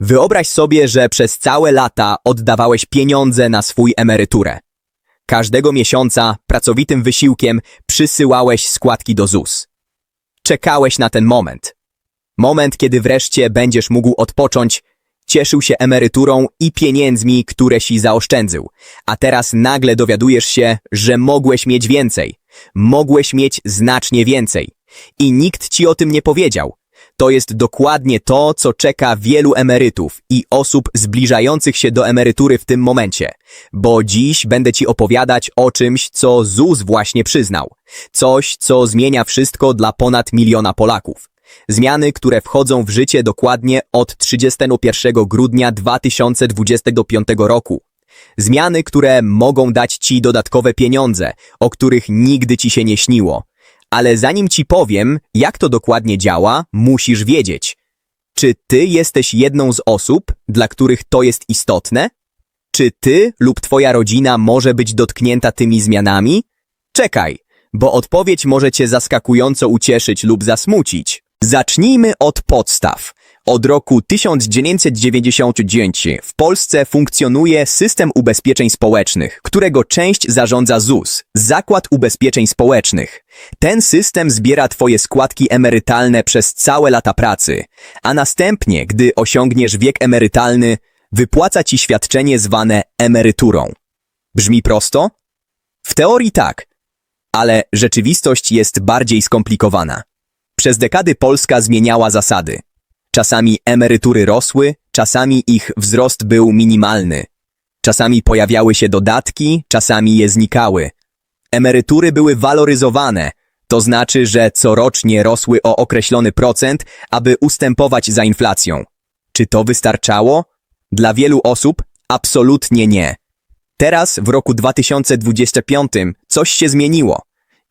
Wyobraź sobie, że przez całe lata oddawałeś pieniądze na swój emeryturę. Każdego miesiąca pracowitym wysiłkiem przysyłałeś składki do ZUS. Czekałeś na ten moment. Moment, kiedy wreszcie będziesz mógł odpocząć, cieszył się emeryturą i pieniędzmi, które ci zaoszczędził. A teraz nagle dowiadujesz się, że mogłeś mieć więcej. Mogłeś mieć znacznie więcej. I nikt ci o tym nie powiedział. To jest dokładnie to, co czeka wielu emerytów i osób zbliżających się do emerytury w tym momencie. Bo dziś będę ci opowiadać o czymś, co ZUS właśnie przyznał. Coś, co zmienia wszystko dla ponad miliona Polaków. Zmiany, które wchodzą w życie dokładnie od 31 grudnia 2025 roku. Zmiany, które mogą dać ci dodatkowe pieniądze, o których nigdy ci się nie śniło. Ale zanim ci powiem, jak to dokładnie działa, musisz wiedzieć. Czy ty jesteś jedną z osób, dla których to jest istotne? Czy ty lub twoja rodzina może być dotknięta tymi zmianami? Czekaj, bo odpowiedź może cię zaskakująco ucieszyć lub zasmucić. Zacznijmy od podstaw. Od roku 1999 w Polsce funkcjonuje system ubezpieczeń społecznych, którego część zarządza ZUS, Zakład Ubezpieczeń Społecznych. Ten system zbiera twoje składki emerytalne przez całe lata pracy, a następnie, gdy osiągniesz wiek emerytalny, wypłaca ci świadczenie zwane emeryturą. Brzmi prosto? W teorii tak, ale rzeczywistość jest bardziej skomplikowana. Przez dekady Polska zmieniała zasady. Czasami emerytury rosły, czasami ich wzrost był minimalny. Czasami pojawiały się dodatki, czasami je znikały. Emerytury były waloryzowane, to znaczy, że corocznie rosły o określony procent, aby ustępować za inflacją. Czy to wystarczało? Dla wielu osób absolutnie nie. Teraz, w roku 2025, coś się zmieniło.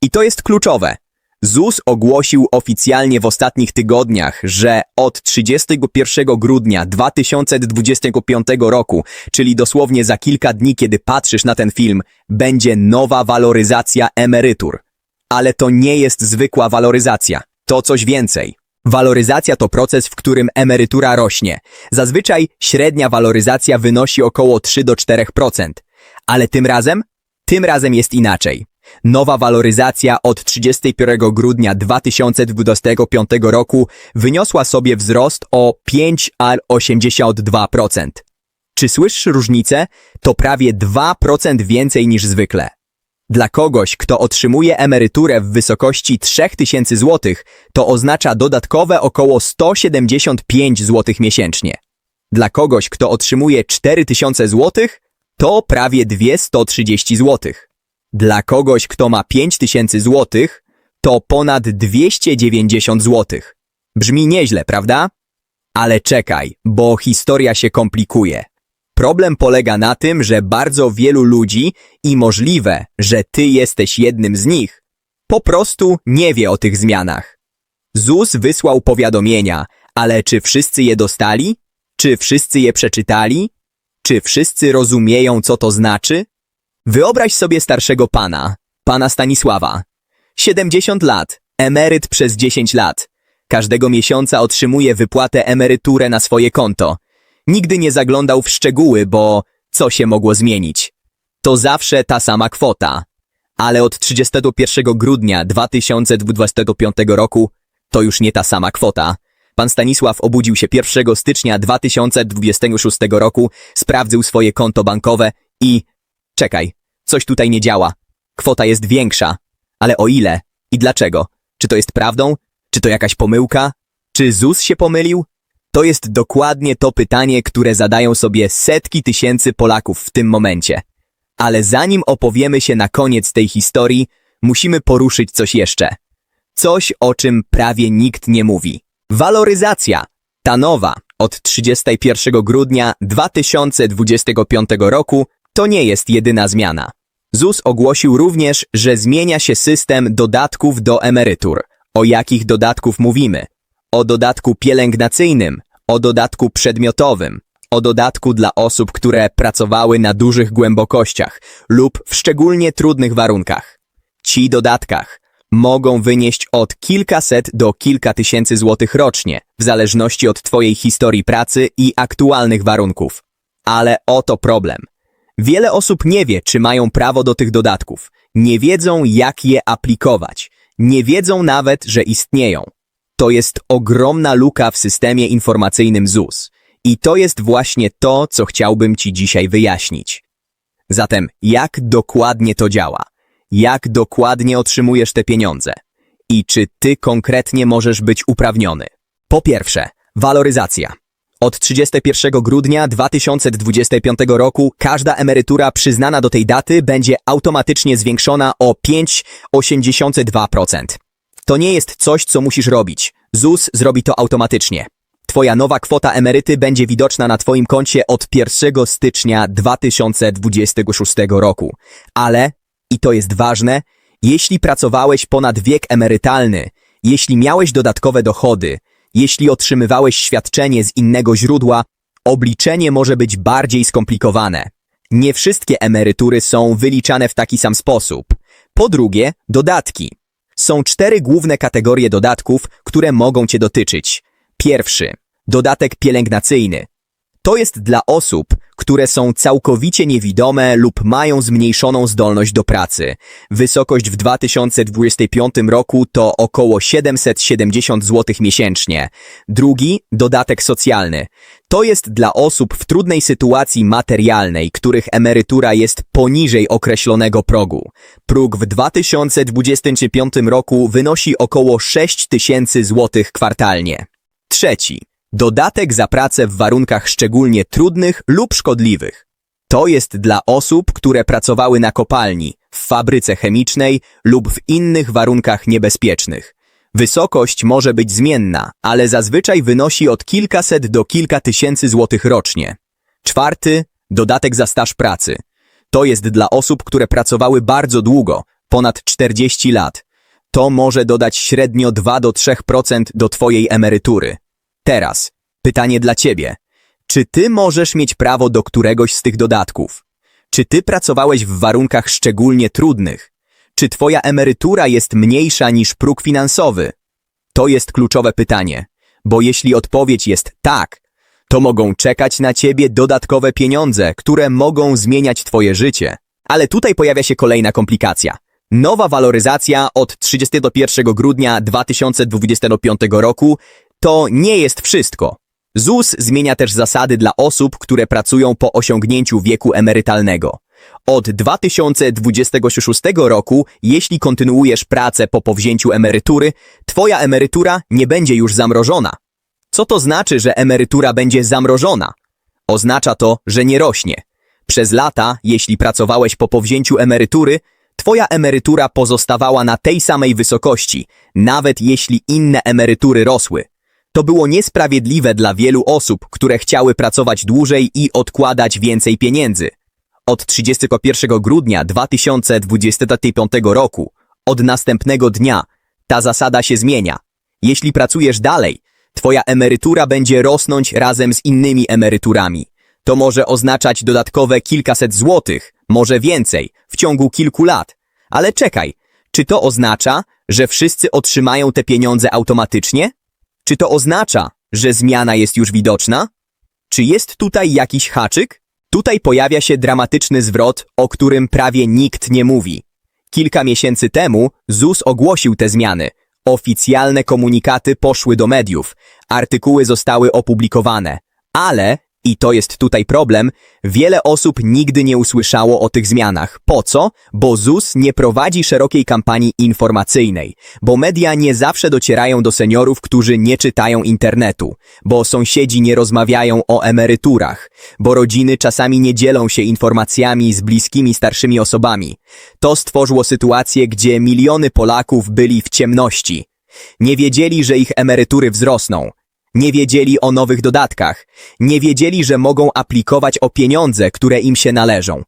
I to jest kluczowe. ZUS ogłosił oficjalnie w ostatnich tygodniach, że od 31 grudnia 2025 roku, czyli dosłownie za kilka dni, kiedy patrzysz na ten film, będzie nowa waloryzacja emerytur. Ale to nie jest zwykła waloryzacja, to coś więcej. Waloryzacja to proces, w którym emerytura rośnie. Zazwyczaj średnia waloryzacja wynosi około 3 do 4%. Ale tym razem? Tym razem jest inaczej. Nowa waloryzacja od 31 grudnia 2025 roku wyniosła sobie wzrost o 5,82%. Czy słyszysz różnicę? To prawie 2% więcej niż zwykle. Dla kogoś, kto otrzymuje emeryturę w wysokości 3000 zł, to oznacza dodatkowe około 175 zł miesięcznie. Dla kogoś, kto otrzymuje 4000 zł, to prawie 230 zł. Dla kogoś, kto ma 5000 zł, to ponad 290 zł. Brzmi nieźle, prawda? Ale czekaj, bo historia się komplikuje. Problem polega na tym, że bardzo wielu ludzi i możliwe, że ty jesteś jednym z nich, po prostu nie wie o tych zmianach. ZUS wysłał powiadomienia, ale czy wszyscy je dostali? Czy wszyscy je przeczytali? Czy wszyscy rozumieją, co to znaczy? Wyobraź sobie starszego pana, pana Stanisława. 70 lat, emeryt przez 10 lat. Każdego miesiąca otrzymuje wypłatę emeryturę na swoje konto. Nigdy nie zaglądał w szczegóły, bo co się mogło zmienić? To zawsze ta sama kwota. Ale od 31 grudnia 2025 roku to już nie ta sama kwota. Pan Stanisław obudził się 1 stycznia 2026 roku, sprawdził swoje konto bankowe i... Czekaj, coś tutaj nie działa. Kwota jest większa. Ale o ile? I dlaczego? Czy to jest prawdą? Czy to jakaś pomyłka? Czy ZUS się pomylił? To jest dokładnie to pytanie, które zadają sobie setki tysięcy Polaków w tym momencie. Ale zanim opowiemy się na koniec tej historii, musimy poruszyć coś jeszcze. Coś, o czym prawie nikt nie mówi. Waloryzacja. Ta nowa, od 31 grudnia 2025 roku, to nie jest jedyna zmiana. ZUS ogłosił również, że zmienia się system dodatków do emerytur. O jakich dodatków mówimy? O dodatku pielęgnacyjnym, o dodatku przedmiotowym, o dodatku dla osób, które pracowały na dużych głębokościach lub w szczególnie trudnych warunkach. Ci dodatkach mogą wynieść od kilkaset do kilka tysięcy złotych rocznie, w zależności od Twojej historii pracy i aktualnych warunków. Ale oto problem. Wiele osób nie wie, czy mają prawo do tych dodatków. Nie wiedzą, jak je aplikować. Nie wiedzą nawet, że istnieją. To jest ogromna luka w systemie informacyjnym ZUS. I to jest właśnie to, co chciałbym Ci dzisiaj wyjaśnić. Zatem, jak dokładnie to działa? Jak dokładnie otrzymujesz te pieniądze? I czy Ty konkretnie możesz być uprawniony? Po pierwsze, waloryzacja. Od 31 grudnia 2025 roku każda emerytura przyznana do tej daty będzie automatycznie zwiększona o 5,82%. To nie jest coś, co musisz robić. ZUS zrobi to automatycznie. Twoja nowa kwota emeryty będzie widoczna na Twoim koncie od 1 stycznia 2026 roku. Ale, i to jest ważne, jeśli pracowałeś ponad wiek emerytalny, jeśli miałeś dodatkowe dochody, jeśli otrzymywałeś świadczenie z innego źródła, obliczenie może być bardziej skomplikowane. Nie wszystkie emerytury są wyliczane w taki sam sposób. Po drugie, dodatki. Są cztery główne kategorie dodatków, które mogą Cię dotyczyć. Pierwszy. Dodatek pielęgnacyjny. To jest dla osób, które są całkowicie niewidome lub mają zmniejszoną zdolność do pracy. Wysokość w 2025 roku to około 770 zł miesięcznie. Drugi, dodatek socjalny. To jest dla osób w trudnej sytuacji materialnej, których emerytura jest poniżej określonego progu. Próg w 2025 roku wynosi około 6 tysięcy złotych kwartalnie. Trzeci. Dodatek za pracę w warunkach szczególnie trudnych lub szkodliwych. To jest dla osób, które pracowały na kopalni, w fabryce chemicznej lub w innych warunkach niebezpiecznych. Wysokość może być zmienna, ale zazwyczaj wynosi od kilkaset do kilka tysięcy złotych rocznie. Czwarty, dodatek za staż pracy. To jest dla osób, które pracowały bardzo długo, ponad 40 lat. To może dodać średnio 2 do 3% do Twojej emerytury. Teraz, pytanie dla Ciebie. Czy Ty możesz mieć prawo do któregoś z tych dodatków? Czy Ty pracowałeś w warunkach szczególnie trudnych? Czy Twoja emerytura jest mniejsza niż próg finansowy? To jest kluczowe pytanie, bo jeśli odpowiedź jest tak, to mogą czekać na Ciebie dodatkowe pieniądze, które mogą zmieniać Twoje życie. Ale tutaj pojawia się kolejna komplikacja. Nowa waloryzacja od 31 grudnia 2025 roku to nie jest wszystko. ZUS zmienia też zasady dla osób, które pracują po osiągnięciu wieku emerytalnego. Od 2026 roku, jeśli kontynuujesz pracę po powzięciu emerytury, twoja emerytura nie będzie już zamrożona. Co to znaczy, że emerytura będzie zamrożona? Oznacza to, że nie rośnie. Przez lata, jeśli pracowałeś po powzięciu emerytury, twoja emerytura pozostawała na tej samej wysokości, nawet jeśli inne emerytury rosły. To było niesprawiedliwe dla wielu osób, które chciały pracować dłużej i odkładać więcej pieniędzy. Od 31 grudnia 2025 roku, od następnego dnia, ta zasada się zmienia. Jeśli pracujesz dalej, twoja emerytura będzie rosnąć razem z innymi emeryturami. To może oznaczać dodatkowe kilkaset złotych, może więcej, w ciągu kilku lat. Ale czekaj, czy to oznacza, że wszyscy otrzymają te pieniądze automatycznie? Czy to oznacza, że zmiana jest już widoczna? Czy jest tutaj jakiś haczyk? Tutaj pojawia się dramatyczny zwrot, o którym prawie nikt nie mówi. Kilka miesięcy temu ZUS ogłosił te zmiany. Oficjalne komunikaty poszły do mediów, artykuły zostały opublikowane, ale i to jest tutaj problem, wiele osób nigdy nie usłyszało o tych zmianach. Po co? Bo ZUS nie prowadzi szerokiej kampanii informacyjnej, bo media nie zawsze docierają do seniorów, którzy nie czytają internetu, bo sąsiedzi nie rozmawiają o emeryturach, bo rodziny czasami nie dzielą się informacjami z bliskimi starszymi osobami. To stworzyło sytuację, gdzie miliony Polaków byli w ciemności. Nie wiedzieli, że ich emerytury wzrosną. Nie wiedzieli o nowych dodatkach. Nie wiedzieli, że mogą aplikować o pieniądze, które im się należą.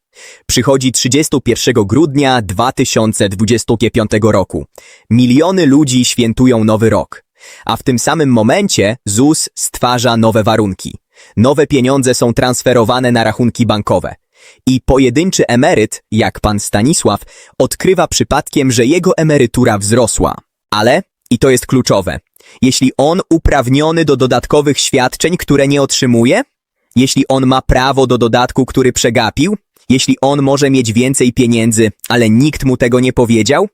Przychodzi 31 grudnia 2025 roku. Miliony ludzi świętują nowy rok. A w tym samym momencie ZUS stwarza nowe warunki. Nowe pieniądze są transferowane na rachunki bankowe. I pojedynczy emeryt, jak pan Stanisław, odkrywa przypadkiem, że jego emerytura wzrosła. Ale, i to jest kluczowe, jeśli on uprawniony do dodatkowych świadczeń, które nie otrzymuje, jeśli on ma prawo do dodatku, który przegapił, jeśli on może mieć więcej pieniędzy, ale nikt mu tego nie powiedział,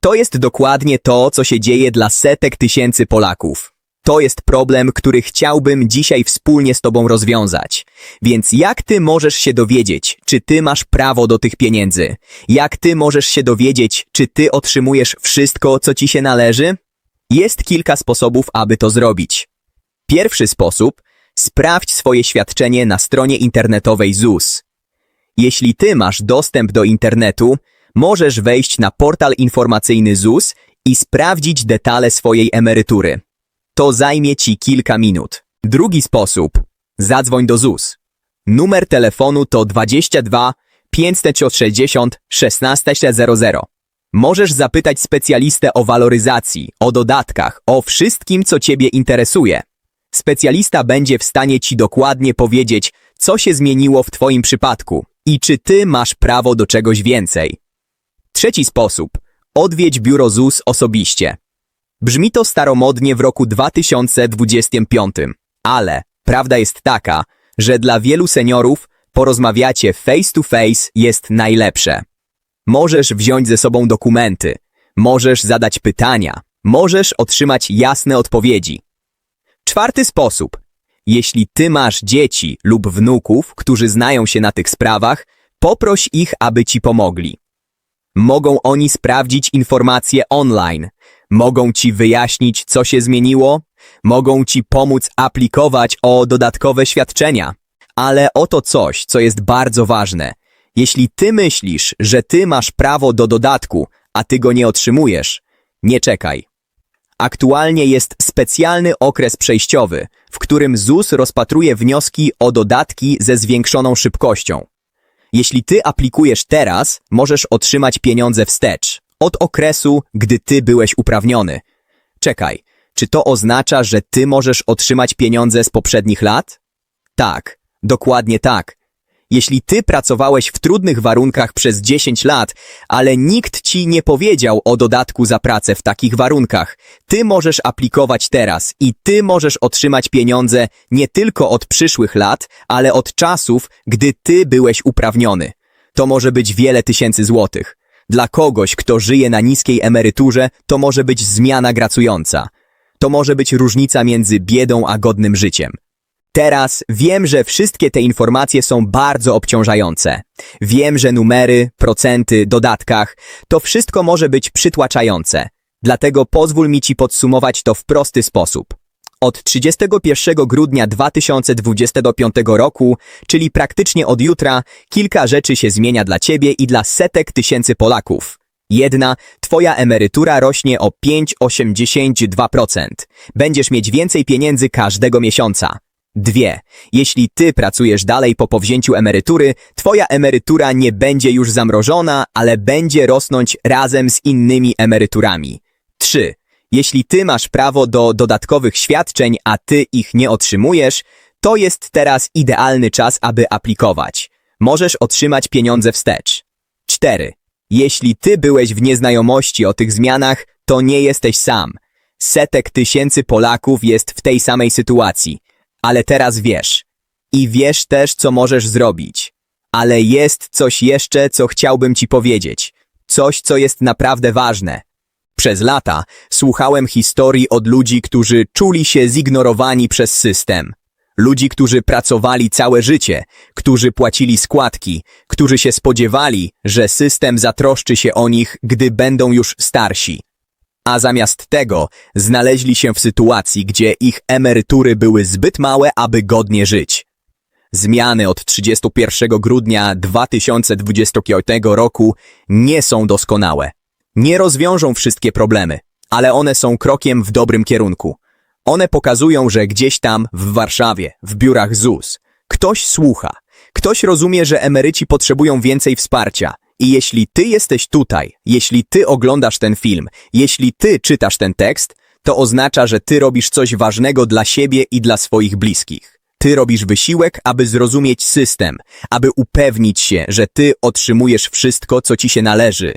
to jest dokładnie to, co się dzieje dla setek tysięcy Polaków. To jest problem, który chciałbym dzisiaj wspólnie z Tobą rozwiązać. Więc jak Ty możesz się dowiedzieć, czy Ty masz prawo do tych pieniędzy? Jak Ty możesz się dowiedzieć, czy Ty otrzymujesz wszystko, co Ci się należy? Jest kilka sposobów, aby to zrobić. Pierwszy sposób sprawdź swoje świadczenie na stronie internetowej ZUS. Jeśli Ty masz dostęp do internetu, możesz wejść na portal informacyjny ZUS i sprawdzić detale swojej emerytury. To zajmie Ci kilka minut. Drugi sposób. Zadzwoń do ZUS. Numer telefonu to 22 560 1600. Możesz zapytać specjalistę o waloryzacji, o dodatkach, o wszystkim, co Ciebie interesuje. Specjalista będzie w stanie Ci dokładnie powiedzieć, co się zmieniło w Twoim przypadku i czy Ty masz prawo do czegoś więcej. Trzeci sposób. Odwiedź biuro ZUS osobiście. Brzmi to staromodnie w roku 2025, ale prawda jest taka, że dla wielu seniorów porozmawiacie face to face jest najlepsze. Możesz wziąć ze sobą dokumenty, możesz zadać pytania, możesz otrzymać jasne odpowiedzi. Czwarty sposób. Jeśli ty masz dzieci lub wnuków, którzy znają się na tych sprawach, poproś ich, aby ci pomogli. Mogą oni sprawdzić informacje online, mogą ci wyjaśnić, co się zmieniło, mogą ci pomóc aplikować o dodatkowe świadczenia. Ale oto coś, co jest bardzo ważne. Jeśli ty myślisz, że ty masz prawo do dodatku, a ty go nie otrzymujesz, nie czekaj. Aktualnie jest specjalny okres przejściowy, w którym ZUS rozpatruje wnioski o dodatki ze zwiększoną szybkością. Jeśli ty aplikujesz teraz, możesz otrzymać pieniądze wstecz, od okresu, gdy ty byłeś uprawniony. Czekaj, czy to oznacza, że ty możesz otrzymać pieniądze z poprzednich lat? Tak, dokładnie tak. Jeśli ty pracowałeś w trudnych warunkach przez 10 lat, ale nikt ci nie powiedział o dodatku za pracę w takich warunkach, ty możesz aplikować teraz i ty możesz otrzymać pieniądze nie tylko od przyszłych lat, ale od czasów, gdy ty byłeś uprawniony. To może być wiele tysięcy złotych. Dla kogoś, kto żyje na niskiej emeryturze, to może być zmiana gracująca. To może być różnica między biedą a godnym życiem. Teraz wiem, że wszystkie te informacje są bardzo obciążające. Wiem, że numery, procenty, dodatkach, to wszystko może być przytłaczające. Dlatego pozwól mi Ci podsumować to w prosty sposób. Od 31 grudnia 2025 roku, czyli praktycznie od jutra, kilka rzeczy się zmienia dla Ciebie i dla setek tysięcy Polaków. Jedna, Twoja emerytura rośnie o 5,82%. Będziesz mieć więcej pieniędzy każdego miesiąca. Dwie. Jeśli ty pracujesz dalej po powzięciu emerytury, twoja emerytura nie będzie już zamrożona, ale będzie rosnąć razem z innymi emeryturami. Trzy. Jeśli ty masz prawo do dodatkowych świadczeń, a ty ich nie otrzymujesz, to jest teraz idealny czas, aby aplikować. Możesz otrzymać pieniądze wstecz. 4. Jeśli ty byłeś w nieznajomości o tych zmianach, to nie jesteś sam. Setek tysięcy Polaków jest w tej samej sytuacji. Ale teraz wiesz. I wiesz też, co możesz zrobić. Ale jest coś jeszcze, co chciałbym ci powiedzieć. Coś, co jest naprawdę ważne. Przez lata słuchałem historii od ludzi, którzy czuli się zignorowani przez system. Ludzi, którzy pracowali całe życie, którzy płacili składki, którzy się spodziewali, że system zatroszczy się o nich, gdy będą już starsi a zamiast tego znaleźli się w sytuacji, gdzie ich emerytury były zbyt małe, aby godnie żyć. Zmiany od 31 grudnia 2025 roku nie są doskonałe. Nie rozwiążą wszystkie problemy, ale one są krokiem w dobrym kierunku. One pokazują, że gdzieś tam, w Warszawie, w biurach ZUS, ktoś słucha, ktoś rozumie, że emeryci potrzebują więcej wsparcia i jeśli ty jesteś tutaj, jeśli ty oglądasz ten film, jeśli ty czytasz ten tekst, to oznacza, że ty robisz coś ważnego dla siebie i dla swoich bliskich. Ty robisz wysiłek, aby zrozumieć system, aby upewnić się, że ty otrzymujesz wszystko, co ci się należy.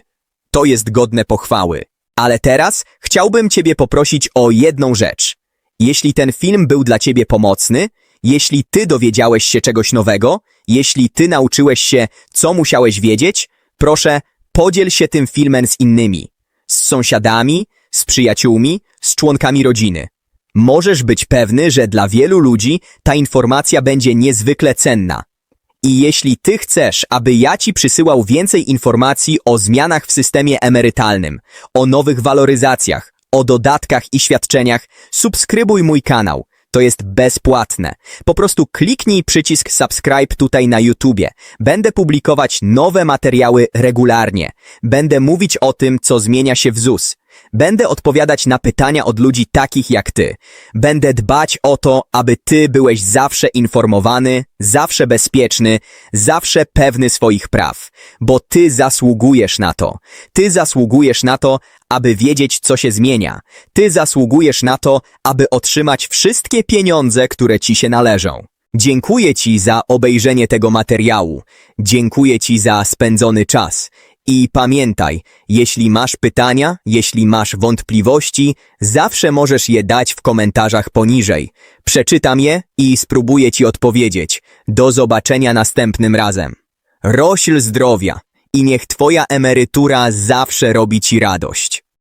To jest godne pochwały. Ale teraz chciałbym ciebie poprosić o jedną rzecz. Jeśli ten film był dla ciebie pomocny, jeśli ty dowiedziałeś się czegoś nowego, jeśli ty nauczyłeś się, co musiałeś wiedzieć, proszę, podziel się tym filmem z innymi. Z sąsiadami, z przyjaciółmi, z członkami rodziny. Możesz być pewny, że dla wielu ludzi ta informacja będzie niezwykle cenna. I jeśli ty chcesz, aby ja ci przysyłał więcej informacji o zmianach w systemie emerytalnym, o nowych waloryzacjach, o dodatkach i świadczeniach, subskrybuj mój kanał. To jest bezpłatne. Po prostu kliknij przycisk subscribe tutaj na YouTubie. Będę publikować nowe materiały regularnie. Będę mówić o tym, co zmienia się w ZUS. Będę odpowiadać na pytania od ludzi takich jak ty. Będę dbać o to, aby ty byłeś zawsze informowany, zawsze bezpieczny, zawsze pewny swoich praw. Bo ty zasługujesz na to. Ty zasługujesz na to, aby wiedzieć, co się zmienia. Ty zasługujesz na to, aby otrzymać wszystkie pieniądze, które ci się należą. Dziękuję Ci za obejrzenie tego materiału. Dziękuję Ci za spędzony czas. I pamiętaj, jeśli masz pytania, jeśli masz wątpliwości, zawsze możesz je dać w komentarzach poniżej. Przeczytam je i spróbuję Ci odpowiedzieć. Do zobaczenia następnym razem. Rośl zdrowia i niech Twoja emerytura zawsze robi Ci radość.